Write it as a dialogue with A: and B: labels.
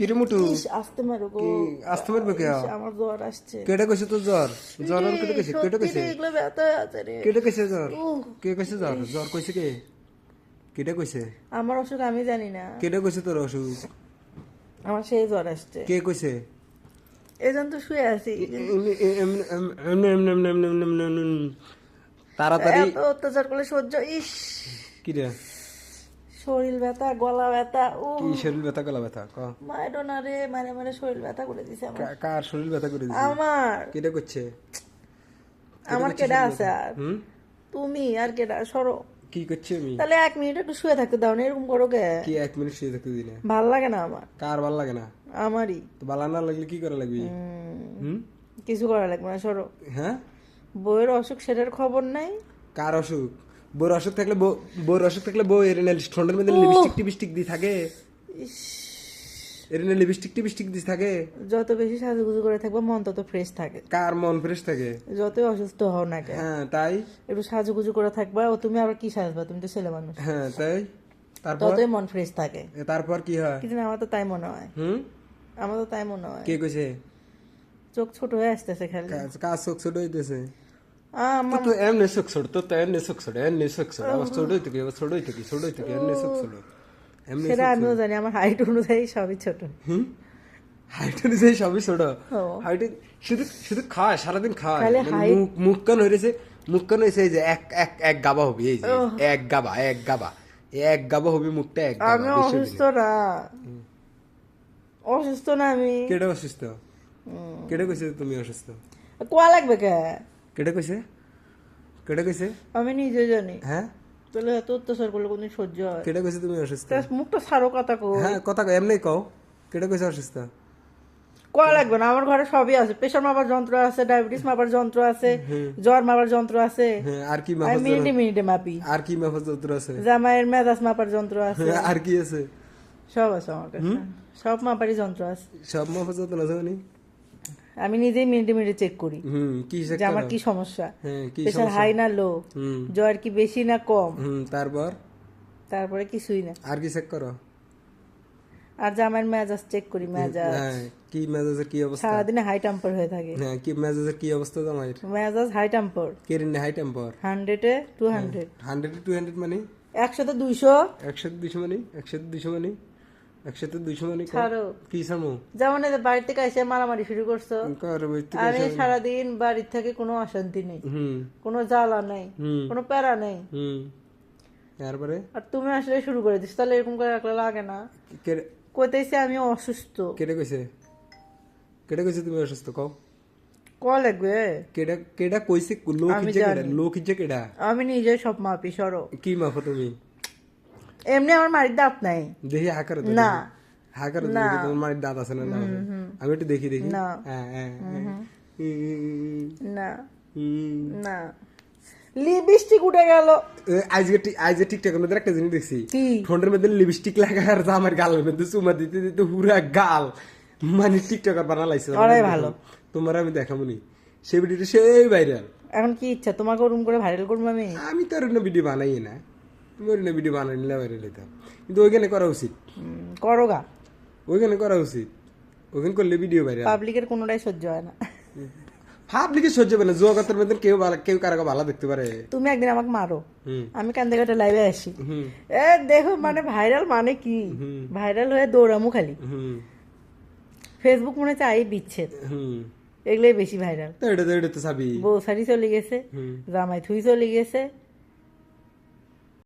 A: কিরে মুটু
B: আসতে
A: মারবো আসতে মারবে কে
B: আমার জ্বর আসছে
A: কেটে কইছে তো জ্বর জ্বর আর কেটে কইছে কেটে কইছে
B: এগুলো ব্যথা আছে রে
A: কেটে কইছে জ্বর কে কইছে জ্বর জ্বর কইছে কে কেটে কইছে
B: আমার অসুখ আমি জানি না
A: কেটে কইছে তোর অসুখ
B: আমার সেই জ্বর আসছে
A: কে কইছে
B: এজন তো শুয়ে আছি
A: তাড়াতাড়ি
B: অত্যাচার করলে সহ্য ইস
A: কিরে
B: শরীর ব্যথা গলা ব্যথা ও
A: কি শরীর ব্যথা গলা ব্যথা? ক।
B: মায়ের রে মানে মানে শরীর ব্যথা করে দিছে আমার।
A: কার শরীর ব্যথা করে দিছে?
B: আমার।
A: কেটে করছে?
B: আমার কেডা আছে আর? তুমি আর কেডা? সরো।
A: কি করছে আমি?
B: তাহলে এক মিনিট একটু শুয়ে থাকতে দাও না এরকম করো কে?
A: কি এক মিনিট শুয়ে থাকতে দিনে?
B: ভালো লাগে না আমার।
A: কার ভালো লাগে না?
B: আমারই।
A: তো বালা না লাগলে কি করা লাগবে? হুম?
B: কিছু করা লাগবে না সরো।
A: হ্যাঁ?
B: বইয়ের অসুখ সেটার খবর নাই?
A: কার অসুখ? বউর অসুখ থাকলে বউ- বউর অসুখ থাকলে বউ এর ঠোঁটের মধ্যে লিপস্টিক টিপস্টিক দিয়ে থাকে। এর লিপস্টিক টিপস্টিক দিয়ে থাকে।
B: যত বেশি সাজুগুজু করে থাকবে মন তত ফ্রেশ থাকে।
A: কার মন ফ্রেশ থাকে?
B: যতই অসুস্থ হও না কেন।
A: হ্যাঁ তাই?
B: একটু সাজুগুজু করে থাকবা ও তুমি আবার কি সাজবা? তুমি তো ছেলে মানুষ।
A: হ্যাঁ তাই? তারপর?
B: ততই মন ফ্রেশ থাকে।
A: তারপর কি হয়?
B: কিন্তু আমার তো তাই মনে হয়।
A: হুম?
B: আমার তো তাই মনে হয়।
A: কে কইছে?
B: চোখ ছোট হয়ে আসতেছে খালি।
A: কাজ চোখ ছোট হইতেছে। আবার আবার এমনি এমনি
B: সেটা আমিও জানি আমার হাইট অনুযায়ী সবই ছোট
A: হাইট অনুযায়ী সবই ছোট। হাইট শুধু শুধু সারাদিন মুখ কান হয়েছে মুখ কান হয়েছে এই যে এক এক এক গাবা হবে এই যে এক গাবা এক গাবা এক গাবা হবে মুখটা এক গাবা
B: আমি অসুস্থ
A: না।
B: না অসুস্থ না আমি
A: কেটে অসুস্থ কেটে কইছে তুমি অসুস্থ
B: কোয়া লাগবে কে
A: কেটে কইছে? কেটে কইছে?
B: আমি নিজে জানি।
A: হ্যাঁ?
B: তাহলে এত অত্যাচার করলে কোনদিন সহ্য হয়?
A: কেটে কইছে তুমি অসুস্থ।
B: মুখটা সারো কথা কো
A: হ্যাঁ কথা কও এমনি কও। কেটে কইছে অসুস্থ।
B: কোয়া লাগবে না আমার ঘরে সবই আছে। প্রেশার মাপার যন্ত্র আছে ডায়াবেটিস মাপার যন্ত্র আছে জ্বর মাপার যন্ত্র আছে।
A: আর কি মাফাজ
B: মিনিটে মিনিটে মাপি।
A: আর কি মাফাজ যন্ত্র আছে?
B: জামাইয়ের মেজাজ মাপার যন্ত্র আছে।
A: আর কি আছে?
B: সব আছে আমার কাছে। সব মাপারই যন্ত্র আছে।
A: সব মাফাজ যন্ত্র আছে মানে?
B: আমি নিজেই মিনিটে মিনিটে চেক করি। যে আমার কি সমস্যা?
A: হ্যাঁ
B: প্রেশার হাই না লো জ্বর কি বেশি না কম?
A: তারপর?
B: তারপরে কিছুই না।
A: আর কি চেক করো?
B: আর জামাইয়ের মেজাজ চেক করি মেজাজ।
A: হ্যাঁ কি মেজাজের কি অবস্থা?
B: সারাদিনে হাই টেম্পার হয়ে থাকে।
A: হ্যাঁ কি মেজাজের কি অবস্থা জামাইয়ের
B: মেজাজ হাই টেম্পার
A: কেরিন হাই টেম্পার
B: হান্ড্রেডে two hundred
A: hundred two hundred মানে?
B: একশোতে দুইশো।
A: একশো দুইশো মানে? একশো দুইশো মানে? একশো দুইশো মানে কো? সামু?
B: যেমন বাড়ি থেকে এসে মারামারি শুরু করছ আমি সারাদিন বাড়ির থেকে কোনো অশান্তি নেই কোনো জ্বালা নেই কোনো প্যারা নেই।
A: তারপরে
B: আর তুমি আসলে শুরু করে তাহলে এরকম করে রাখলে লাগে না।
A: কে-
B: আমি অসুস্থ।
A: কেটে কইছে? কেটে কইছে তুমি অসুস্থ? কও।
B: ক লাগবে?
A: কেডা কেডা কইছে? লোক ইচ্ছে কেডা? লোক কেডা?
B: আমি নিজে সব মাপি সরো।
A: কি মাফো তুমি?
B: এমনি আমার মারির দাঁত নাই।
A: দেখি হা করে
B: না।
A: হা করে তো দেখি তোমার মায়ের দাঁত আছে না না আমি একটু দেখি দেখি।
B: না।
A: হ্যাঁ, হ্যাঁ, হ্যাঁ।
B: না। না। লিপস্টিক উঠে গেল।
A: আজকে আজকে মধ্যে একটা জিনিস দেখছি। ফোনের মধ্যে লিপস্টিক লাগা আর আমার গালের মধ্যে চুমা দিতে দিতে পুরা গাল। মানে টিকটকার বানা লাইছে।
B: ওরাই ভালো।
A: তোমার আমি দেখামনি। সেই ভিডিওটা সেই ভাইরাল
B: এখন কি ইচ্ছা? তোমাকে ওরম করে ভাইরাল করব আমি?
A: আমি তো আর অন্য ভিডিও বানাই না। তুমি ভিডিও বানাই নিলে হইতাম কিন্তু ওইখানে করা উচিত। ওইখানে করা উচিত। ওখানে করলে ভিডিও ভাইরাল
B: পাবলিকের কোনোটাই সহ্য হয় না।
A: পাবলিকে সহ্য হবে না। জগতের মধ্যে কেউ কেউ ভালো দেখতে পারে।
B: তুমি একদিন আমাকে মারো। আমি কান্দে কাটে লাইভে আসি। এ দেখো মানে ভাইরাল মানে কি? ভাইরাল হয়ে দৌড়ামু খালি। ফেসবুক মনে চাই বিচ্ছেদ।
A: হুম।
B: এগুলোই বেশি ভাইরাল
A: তো এটা তো এটা তো চাবি।
B: বউ সারি চলে গেছে। জামাই থুই চলে গেছে।